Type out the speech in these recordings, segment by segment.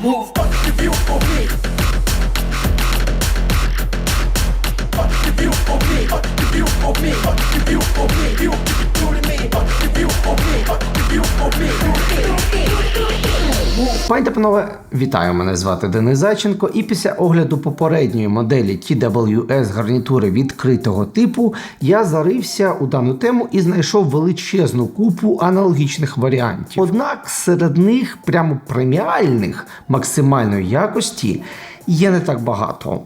Move but if you for me. But you for me. But you for me. But you for me. You, you, you, you, you, you, you, Пані та панове, вітаю! Мене звати Денис Зайченко. І після огляду попередньої моделі TWS гарнітури відкритого типу я зарився у дану тему і знайшов величезну купу аналогічних варіантів. Однак серед них прямо преміальних максимальної якості є не так багато.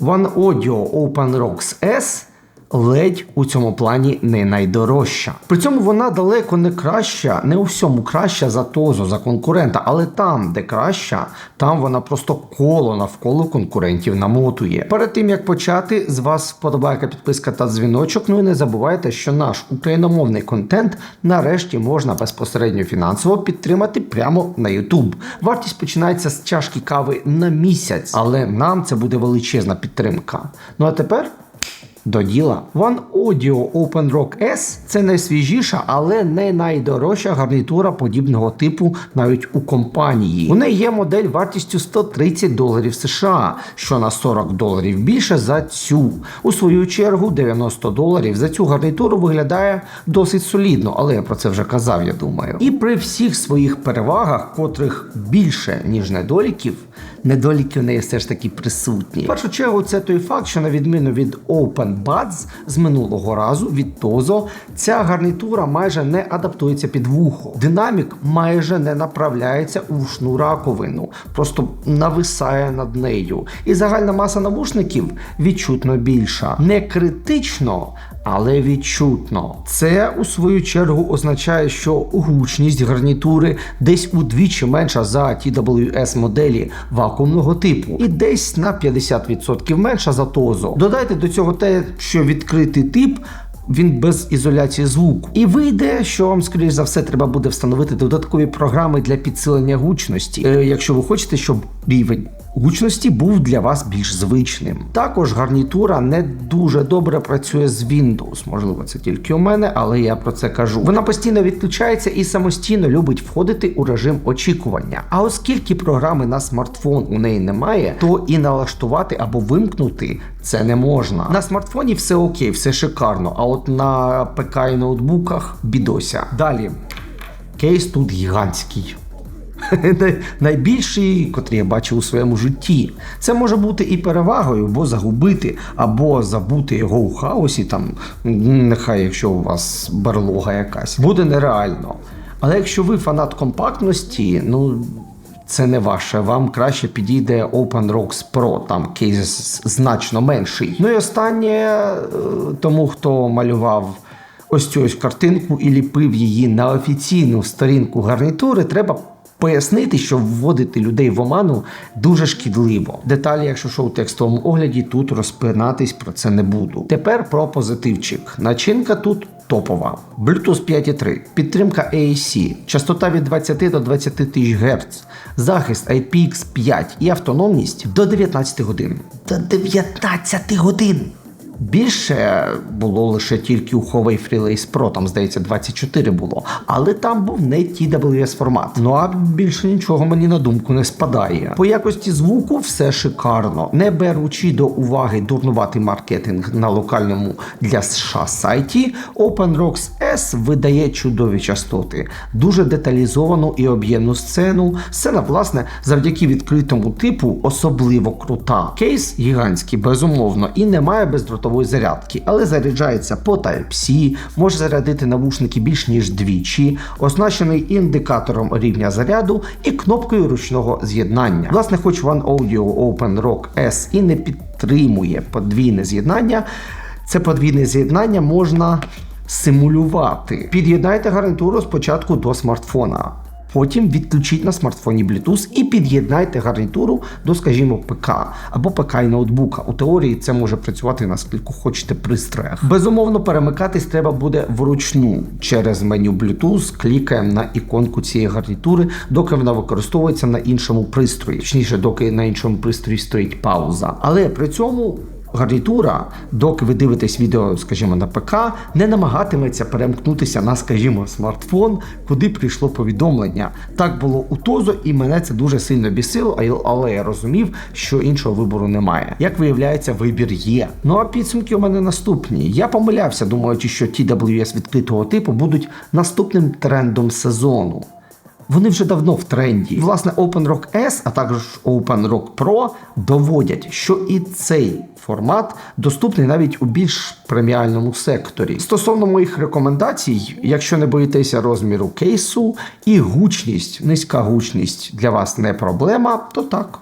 One Audio Open Rocks S ледь у цьому плані не найдорожча. При цьому вона далеко не краща, не у всьому краща за Тозо, за конкурента, але там, де краща, там вона просто коло навколо конкурентів намотує. Перед тим як почати, з вас вподобайка, підписка та дзвіночок. Ну і не забувайте, що наш україномовний контент нарешті можна безпосередньо фінансово підтримати прямо на YouTube. Вартість починається з чашки кави на місяць, але нам це буде величезна підтримка. Ну а тепер. До діла. One Audio Open Rock S це найсвіжіша, але не найдорожча гарнітура подібного типу навіть у компанії. У неї є модель вартістю 130 доларів США, що на 40 доларів більше за цю. У свою чергу 90 доларів за цю гарнітуру виглядає досить солідно, але я про це вже казав, я думаю. І при всіх своїх перевагах, котрих більше ніж недоліків, недоліки в неї все ж таки присутні. В першу чергу, це той факт, що на відміну від Open Buds з минулого разу від Tozo, ця гарнітура майже не адаптується під вухо. Динамік майже не направляється у вушну раковину, просто нависає над нею. І загальна маса навушників відчутно більша. Не критично. Але відчутно. Це у свою чергу означає, що гучність гарнітури десь удвічі менша за TWS моделі вакуумного типу, і десь на 50% менша за Тозо. Додайте до цього те, що відкритий тип. Він без ізоляції звуку. І вийде, що вам, скоріш за все, треба буде встановити додаткові програми для підсилення гучності, е, якщо ви хочете, щоб рівень гучності був для вас більш звичним. Також гарнітура не дуже добре працює з Windows. Можливо, це тільки у мене, але я про це кажу. Вона постійно відключається і самостійно любить входити у режим очікування. А оскільки програми на смартфон у неї немає, то і налаштувати або вимкнути це не можна. На смартфоні все окей, все шикарно. А от на ПК і ноутбуках бідося. Далі кейс тут гігантський. Най- Найбільший, котрий я бачив у своєму житті. Це може бути і перевагою, бо загубити, або забути його у хаосі, там, нехай якщо у вас берлога якась, буде нереально. Але якщо ви фанат компактності, ну. Це не ваше, вам краще підійде OpenRocks Pro, там кейс значно менший. Ну і останнє, е, тому хто малював ось цю ось картинку і ліпив її на офіційну сторінку гарнітури, треба пояснити, що вводити людей в оману дуже шкідливо. Деталі, якщо що у текстовому огляді, тут розпинатись про це не буду. Тепер про позитивчик. Начинка тут. Топова. Bluetooth 5.3, підтримка AAC, частота від 20 до 20 тисяч Гц, захист IPX5 і автономність до 19 годин. До 19 годин! Більше було лише тільки у Huawei FreeLace Pro, там здається 24 було, але там був не TWS формат. Ну а більше нічого мені на думку не спадає. По якості звуку все шикарно, не беручи до уваги дурнуватий маркетинг на локальному для США сайті. OpenRocks S видає чудові частоти, дуже деталізовану і об'ємну сцену. Сцена, власне, завдяки відкритому типу особливо крута. Кейс гігантський, безумовно, і немає бездротової зарядки, але заряджається по Type-C, може зарядити навушники більш ніж двічі, оснащений індикатором рівня заряду і кнопкою ручного з'єднання. Власне, хоч One Audio Open Rock S і не підтримує подвійне з'єднання, це подвійне з'єднання можна симулювати. Під'єднайте гарнітуру спочатку до смартфона. Потім відключіть на смартфоні Bluetooth і під'єднайте гарнітуру до, скажімо, ПК або ПК і ноутбука. У теорії це може працювати на скільки хочете пристроях. Безумовно, перемикатись треба буде вручну через меню Bluetooth. Клікаємо на іконку цієї гарнітури, доки вона використовується на іншому пристрої, точніше, доки на іншому пристрої стоїть пауза. Але при цьому гарнітура, доки ви дивитесь відео, скажімо, на ПК, не намагатиметься перемкнутися на, скажімо, смартфон, куди прийшло повідомлення. Так було у Тозо, і мене це дуже сильно бісило, але я розумів, що іншого вибору немає. Як виявляється, вибір є. Ну а підсумки у мене наступні. Я помилявся, думаючи, що TWS відкритого типу будуть наступним трендом сезону. Вони вже давно в тренді. Власне, OpenRock S, а також OpenRock Pro доводять, що і цей формат доступний навіть у більш преміальному секторі. Стосовно моїх рекомендацій, якщо не боїтеся розміру кейсу і гучність, низька гучність для вас не проблема, то так.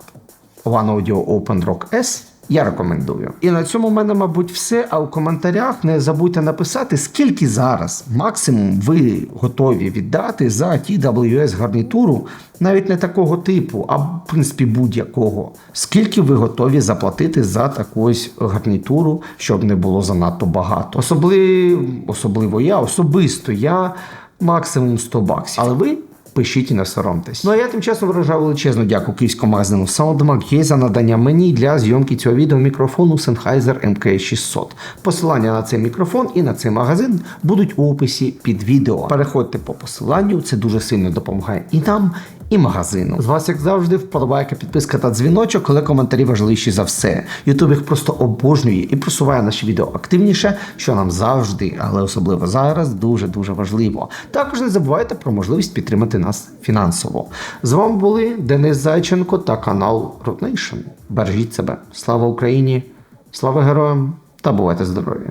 One Audio OpenRock S я рекомендую. І на цьому в мене, мабуть, все. А у коментарях не забудьте написати, скільки зараз максимум ви готові віддати за TWS гарнітуру, навіть не такого типу, а в принципі будь-якого. Скільки ви готові заплатити за таку ось гарнітуру, щоб не було занадто багато. Особливо, особливо я, особисто я максимум 100 баксів. Але ви Пишіть і не соромтесь. Ну а я тим часом виражаю величезну дяку київському магазину SoundMag за надання мені для зйомки цього відео мікрофону Sennheiser MK600. Посилання на цей мікрофон і на цей магазин будуть у описі під відео. Переходьте по посиланню, це дуже сильно допомагає і нам, і магазину. З вас, як завжди, вподобайка, підписка та дзвіночок, але коментарі важливіші за все. Ютуб їх просто обожнює і просуває наші відео активніше, що нам завжди, але особливо зараз, дуже дуже важливо. Також не забувайте про можливість підтримати нас фінансово. З вами були Денис Зайченко та канал Root Бережіть себе. Слава Україні! Слава героям та бувайте здорові!